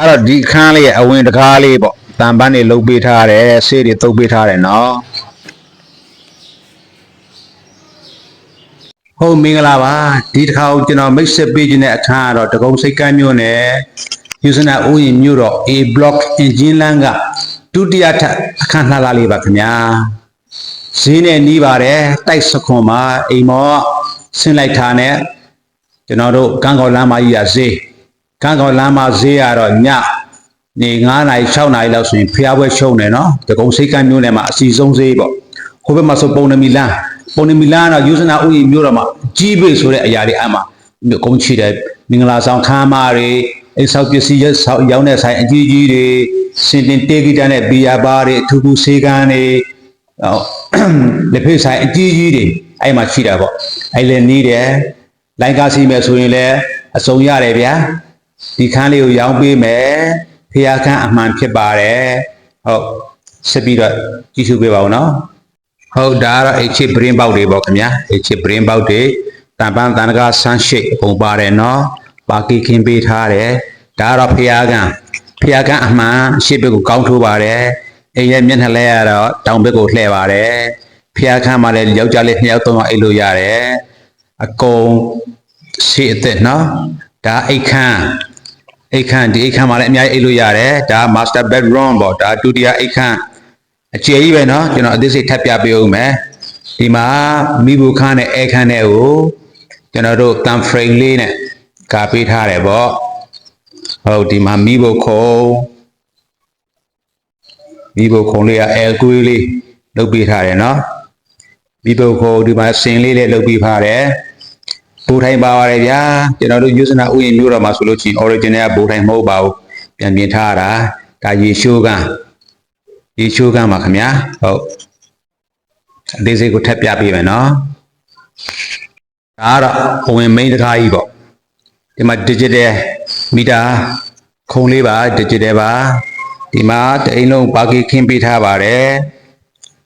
အဲ့တော့ဒီအခန်းလေးရဲ့အဝင်တကားလေးပေါ့တန်ပန်းတွေလုတ်ပေးထားတယ်ဆေးတွေတုပ်ပေးထားတယ်နော်ဟုတ်မင်္ဂလာပါဒီတစ်ခါကိုကျွန်တော်မိတ်ဆက်ပေးခြင်းတဲ့အခန်းကတော့တကုံစိတ်ကမ်းမြို့နယ်ယူဇနာဦးရင်မြို့တော် A block engine land ကဒုတိယထပ်အခန်းလှလာလေးပါခင်ဗျာဈေးနဲ့နီးပါတယ်တိုက်စခွန်မှာအိမ်မောဆင်းလိုက်တာနဲ့ကျွန်တော်တို့ကန်းကော်လမ်းမကြီးရဈေး ကန်းကောင်လမ်းမဈေးကတော့ညနေ9နာရီ6နာရီလောက်ဆိုရင်ဖျားပွဲရှုံနေနော်တကုံစိတ်ကမ်းမျိုးနယ်မှာအစီဆုံးဈေးပေါ့ဟိုဘက်မှာဆိုပုံနမီလန်းပုံနမီလန်းကတော့ယူဇနာဥယျာဉ်မျိုးတော်မှာကြီးပေဆိုတဲ့အရာတွေအမှကုန်းချီတဲ့မင်္ဂလာဆောင်ခမ်းမတွေအိမ်ဆောက်ပစ္စည်းရဲ့ဆောက်ရောင်းတဲ့ဆိုင်အကြီးကြီးတွေစင်တင်တေဂီတန်နဲ့ဘီယာဘာတွေအထူးထူးဆေးကန်းတွေဟောလက်ဖေးဆိုင်အကြီးကြီးတွေအဲ့မှာရှိတာပေါ့အဲ့လည်းနီးတယ်လိုင်းကားစီမယ်ဆိုရင်လည်းအစုံရတယ်ဗျာ ဒီခန်းလေးကိုရောင်းပေးမယ်ဖျားခန်းအမှန်ဖြစ်ပါတယ်ဟုတ်ဆက်ပြီးတော့ကြည့်ရှုပေးပါဦးနော်ဟုတ်ဒါကတော့အိတ်ချစ်ပရင်းပေါက်တွေပေါ့ခင်ဗျာအိတ်ချစ်ပရင်းပေါက်တွေတန်ပန်းတန်တကားဆန်းရှိတ်အကုန်ပါတယ်နော်ပါကီခင်းပေးထားတယ်ဒါကတော့ဖျားခန်းဖျားခန်းအမှန်ရှေ့ဘက်ကိုကောင်းထိုးပါတယ်အိမ်ရဲ့မျက်နှာလဲရတော့တောင်ဘက်ကိုလှည့်ပါတယ်ဖျားခန်းမှာလည်းယောက်ျားလေးနှစ်ယောက်သုံးယောက်အိတ်လို့ရတယ်အကုန်ရှေ့အသက်နော်ဒါအိတ်ခန်း အိတ်ခမ်းဒီအိတ်ခမ်းမှာလည်းအများကြီးအိတ်လို့ရတယ်ဒါ master bedroom ပေါ့ဒါဒုတိယအိတ်ခမ်းအကျယ်ကြီးပဲเนาะကျွန်တော်အသေးစိတ်ထပ်ပြပေးဦးမယ်ဒီမှာမိဘူးခန်းနဲ့အဲခမ်းနဲ့ကိုကျွန်တော်တို့ thumb frame လေးနဲ့ကာပေးထားတယ်ပေါ့ဟုတ်ဒီမှာမိဘူးခုံမိဘူးခုံလေးက L ကွေးလေးလုပ်ပေးထားတယ်เนาะမိဘူးခုံဒီမှာစင်လေးလည်းလုပ်ပေးထားတယ် ဘူထိုင်ပါပါတယ်ဗျာကျွန်တော်တို့ယူဇနာဥယျာဉ်မျိုးတော်မှာဆိုလို့ရှိရင် original ကဘူထိုင်မဟုတ်ပါဘူးပြန်ပြင်ထားတာဒါရေရှိုးကန်းရေရှိုးကန်းပါခင်ဗျာဟုတ်အသေးစိတ်ကိုထပ်ပြပေးမယ်နော်ဒါကတော့အဝင် main တကားကြီးပေါ့ဒီမှာ digital meter ခုံလေးပါ digital ပါဒီမှာတအိမ်လုံးပါကီခင်းပေးထားပါတယ်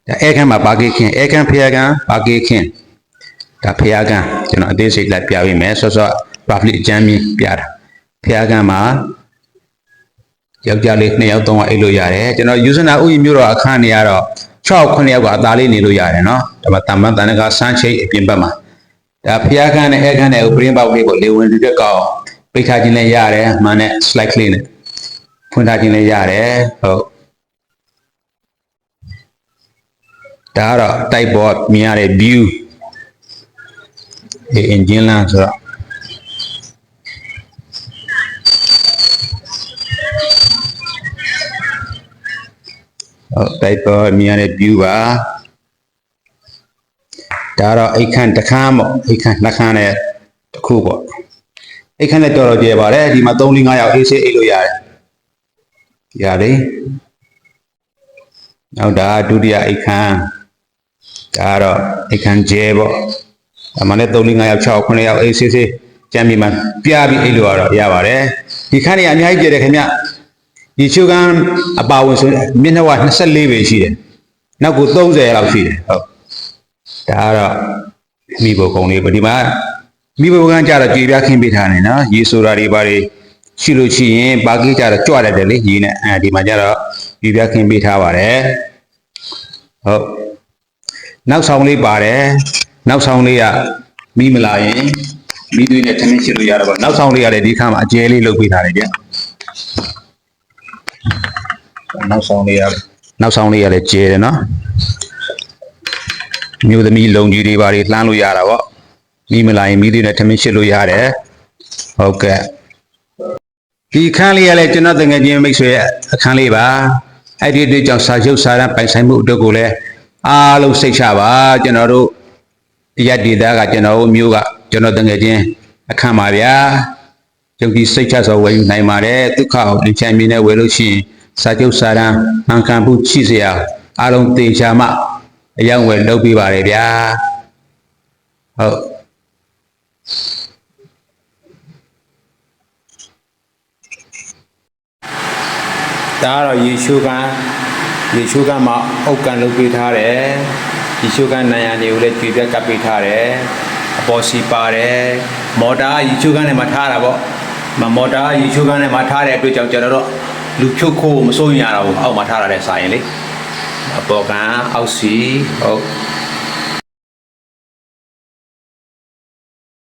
ဒါအဲခန်းမှာပါကီခင်းအဲခန်းဖျားခန်းပါကီခင်းဒါဖျားကန်း ကျွန်တော်အသေးစိတ်လိုက်ပြပေးမယ်ဆော့ဆော့ roughly အကြမ်းမြင်ပြတာဖျားကန်းမှာယောက်ျားလေး2ယောက်3ယောက်အိတ်လို့ရတယ်ကျွန်တော်ယူဇနာဥယျာဉ်မျိုးတော့အခန်းနေရတော့6 9ယောက်ကအသားလေးနေလို့ရတယ်နော်ဒါမှတမန်တန်ကဆန်းချိတ်အပြင်ဘက်မှာဒါဖျားကန်းနဲ့အဲကန်းနဲ့ဥပရင်းပေါက်လေးကိုလေဝင်လူတက်ကောက်ပိတ်ထားခြင်းလည်းရတယ်မှန်နဲ့ slide လေးနဲ့ဖွင့်ထားခြင်းလည်းရတယ်ဟုတ်ဒါကတော့တိုက်ဘောမြင်ရတဲ့ view ဒီ engine လမ်းဆိုတော့ဟုတ်တိုက်ပေါ်မြင်ရတဲ့ view ပါဒါတော့အိတ်ခန့်တစ်ခန်းပေါ့အိတ်ခန့်နှစ်ခန်းနဲ့တစ်ခုပေါ့အိတ်ခန့်နဲ့တော်တော်ကျယ်ပါတယ်ဒီမှာ3 4 5ရောက်အေးဆေးအိတ်လို့ရတယ်ရတယ်နောက်ဒါဒုတိယအိတ်ခန့်ဒါကတော့အိတ်ခန့်ကျဲပေါ့ အမှန်နဲ့3 4 5ယောက်6 9ယောက်အေးဆေးဆေးကြမ်းပြီမှပြပြီးအိတ်လို့ရတော့ရပါတယ်ဒီခန်းနေအများကြီးကြည့်တယ်ခင်ဗျဒီချိုးကန်းအပါဝင်ဆိုမျက်နှာက24ပဲရှိတယ်နောက်က30လောက်ရှိတယ်ဟုတ်ဒါကတော့မိဘကုံလေးပေါ့ဒီမှာမိဘကန်းကြတော့ကြည်ပြခင်းပေးထားနေနော်ရေဆိုတာတွေဘာတွေရှိလို့ရှိရင်ဘာကိကြတော့ကြွရတယ်တယ်လေရေနဲ့အဲဒီမှာကြတော့ကြည်ပြခင်းပေးထားပါတယ်ဟုတ်နောက်ဆောင်လေးပါတယ် နောက်ဆောင်လေးကမီးမလာရင်မီးသွေးနဲ့ထမင်းရှင်းလို့ရတော့ဗောနောက်ဆောင်လေးကလည်းဒီခါမှာအကျဲလေးလုပ်ပေးထားတယ်ဗျနောက်ဆောင်လေးကနောက်ဆောင်လေးကလည်းကျဲတယ်နော်မျိုးသမီးလုံကြီးတွေပါတွေလှမ်းလို့ရတာဗောမီးမလာရင်မီးသွေးနဲ့ထမင်းရှင်းလို့ရတယ်ဟုတ်ကဲ့ဒီခန်းလေးကလည်းကျွန်တော်တငယ်ချင်းမိတ်ဆွေရဲ့အခန်းလေးပါအဲ့ဒီအတွက်ကြောင့်စာချုပ်စာတမ်းပိုင်ဆိုင်မှုအတွက်ကိုလည်းအားလုံးစိတ်ချပါကျွန်တော်တို့ ရက်ဒေတာကကျွန်တော်တို့မျိုးကကျွန်တော်တငယ်ချင်းအခန့်ပါဗျာယုံကြည်စိတ်ချစွာဝယ်ယူနိုင်ပါတယ်ဒုက္ခကိုအချမ်းမြင်နဲ့ဝယ်လို့ရှိရင်စာချုပ်စာတမ်းမှန်ကန်မှုရှိစေအောင်အားလုံးတေချာမှအရောက်ဝယ်လုပ်ပေးပါတယ်ဗျာဟုတ်ဒါကတော့ယေရှုကယေရှုကမှာအုတ်ကန်လုပ်ပေးထားတယ် ယေရှုကနိုင်ရနေကိုလည်းကြွေပြက်ကပ်ပေးထားတယ်အပေါ်စီပါတယ်မော်တာယေရှုကနဲ့မှထားတာပေါ့မမော်တာရေချိုးကန်းထဲမှာထားတဲ့အတွက်ကြောင့်ကျွန်တော်တို့လူဖြုတ်ခိုးမစိုးရင်ရတော့ဘူးအောက်မှာထားရတဲ့စာရင်လေအပေါ်ကအောက်စီဟုတ်